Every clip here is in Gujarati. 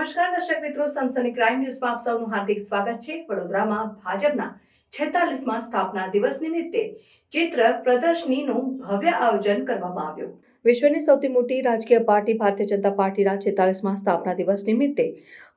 મિત્રો, સનસની ક્રાઇમ ન્યૂઝમાં આપ સૌનું હાર્દિક સ્વાગત છે. વડોદરામાં ભાજપના છેતાલીસમાં સ્થાપના દિવસ નિમિત્તે ચિત્ર પ્રદર્શનીનું ભવ્ય આયોજન કરવામાં આવ્યું. વિશ્વની સૌથી મોટી રાજકીય પાર્ટી ભારતીય જનતા પાર્ટીના છેતાલીસમાં સ્થાપના દિવસ નિમિત્તે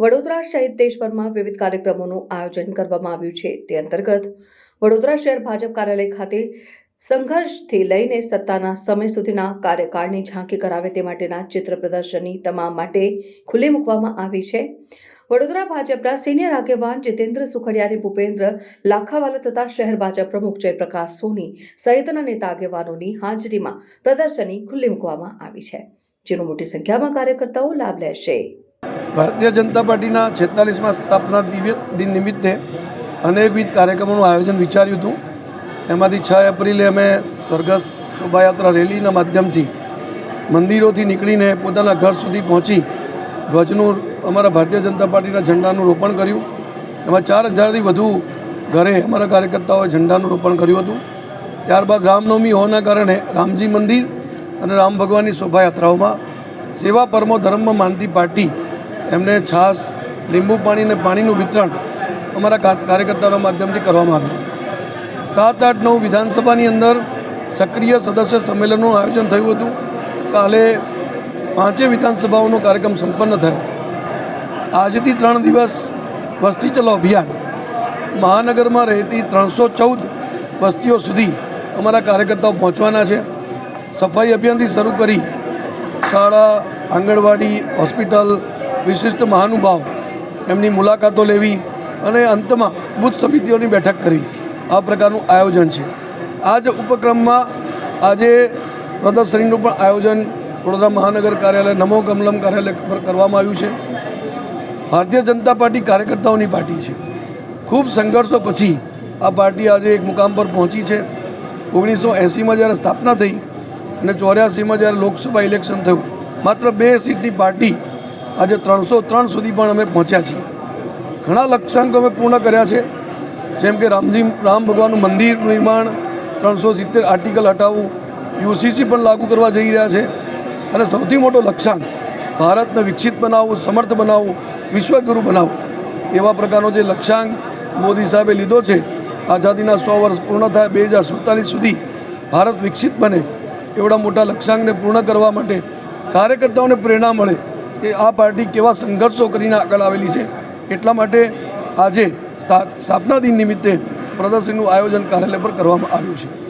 વડોદરા સહિત દેશભરમાં વિવિધ કાર્યક્રમોનું આયોજન કરવામાં આવ્યું છે. તે અંતર્ગત વડોદરા શહેર ભાજપ કાર્યાલય ખાતે સંઘર્ષથી લઈને સત્તાના સમય સુધીના કાર્યકાળની ઝાંકી કરાવે તે માટેના ચિત્ર પ્રદર્શનની તમામ માટે ખુલ્લી મૂકવામાં આવી છે. વડોદરા ભાજપના સિનિયર આગેવાન જીતેન્દ્ર સુખડિયાની ભૂપેન્દ્ર લાખાવાલા તથા શહેર ભાજપ પ્રમુખ જયપ્રકાશ સોની સહિતના નેતા આગેવાનોની હાજરીમાં પ્રદર્શની ખુલ્લી મૂકવામાં આવી છે. જેનો મોટી સંખ્યામાં કાર્યકર્તાઓ લાભ લેશે. ભારતીય જનતા પાર્ટીના છેતાલીસમાં સ્થાપના દિવ્ય દિન નિમિત્તે અનેકવિધ કાર્યક્રમોનું આયોજન વિચાર્યું હતું. એમાંથી છ એપ્રિલે અમે સરઘસ શોભાયાત્રા રેલીના માધ્યમથી મંદિરોથી નીકળીને પોતાના ઘર સુધી પહોંચી ધ્વજનું અમારા ભારતીય જનતા પાર્ટીના ઝંડાનું રોપણ કર્યું. એમાં ચાર હજારથી વધુ ઘરે અમારા કાર્યકર્તાઓએ ઝંડાનું રોપણ કર્યું હતું. ત્યારબાદ રામનવમી હોવાના કારણે રામજી મંદિર અને રામ ભગવાનની શોભાયાત્રાઓમાં સેવા, પરમો, ધર્મ માનતી પાર્ટી, એમને છાશ લીંબુ પાણી અને પાણીનું વિતરણ અમારા કાર્યકર્તાઓના માધ્યમથી કરવામાં આવ્યું. સાત આઠ નવ વિધાનસભાની અંદર સક્રિય સદસ્ય સંમેલનનું આયોજન થયું હતું. કાલે પાંચે વિધાનસભાઓનો કાર્યક્રમ સંપન્ન થયો. આજથી ત્રણ દિવસ વસ્તી ચલો અભિયાન. મહાનગરમાં રહેતી ત્રણસો ચૌદ વસ્તીઓ સુધી અમારા કાર્યકર્તાઓ પહોંચવાના છે. સફાઈ અભિયાનથી શરૂ કરી શાળા, આંગણવાડી, હોસ્પિટલ, વિશિષ્ટ મહાનુભાવ એમની મુલાકાતો લેવી અને અંતમાં બુથ સમિતિઓની બેઠક કરવી. આ પ્રકારનું આયોજન છે. આ જ ઉપક્રમમાં આજે પ્રદર્શનીનું પણ આયોજન વડોદરા મહાનગર કાર્યાલય, નમો કમલમ કાર્યાલય પર કરવામાં આવ્યું છે. ભારતીય જનતા પાર્ટી કાર્યકર્તાઓની પાર્ટી છે. ખૂબ સંઘર્ષો પછી આ પાર્ટી આજે એક મુકામ પર પહોંચી છે. ઓગણીસો એંસીમાં જ્યારે સ્થાપના થઈ અને ચોર્યાસીમાં જ્યારે લોકસભા ઇલેક્શન થયું, માત્ર બે સીટની પાર્ટી આજે ત્રણસો ત્રણ સુધી પણ અમે પહોંચ્યા છીએ. ઘણા લક્ષ્યાંકો અમે પૂર્ણ કર્યા છે. જેમ કે રામજી રામ ભગવાનનું મંદિર નિર્માણ ત્રણસો સિત્તેર આર્ટિકલ હટાવવું યુસીસી પણ લાગુ કરવા જઈ રહ્યા છે. અને સૌથી મોટો લક્ષ્યાંક, ભારતને વિકસિત બનાવવું, સમર્થ બનાવવું, વિશ્વગુરુ બનાવવું. એવા પ્રકારનો જે લક્ષ્યાંક મોદી સાહેબે લીધો છે, આઝાદીના સો વર્ષ પૂર્ણ થાય બે હજાર સુડતાલીસ સુધી ભારત વિકસિત બને, એવડા મોટા લક્ષ્યાંકને પૂર્ણ કરવા માટે કાર્યકર્તાઓને પ્રેરણા મળે કે આ પાર્ટી કેવા સંઘર્ષો કરીને આગળ આવેલી છે. એટલા માટે આજે સ્થા- સ્થાપના દિન નિમિત્તે પ્રદર્શનનું આયોજન કાર્યાલય પર કરવામાં આવ્યું છે.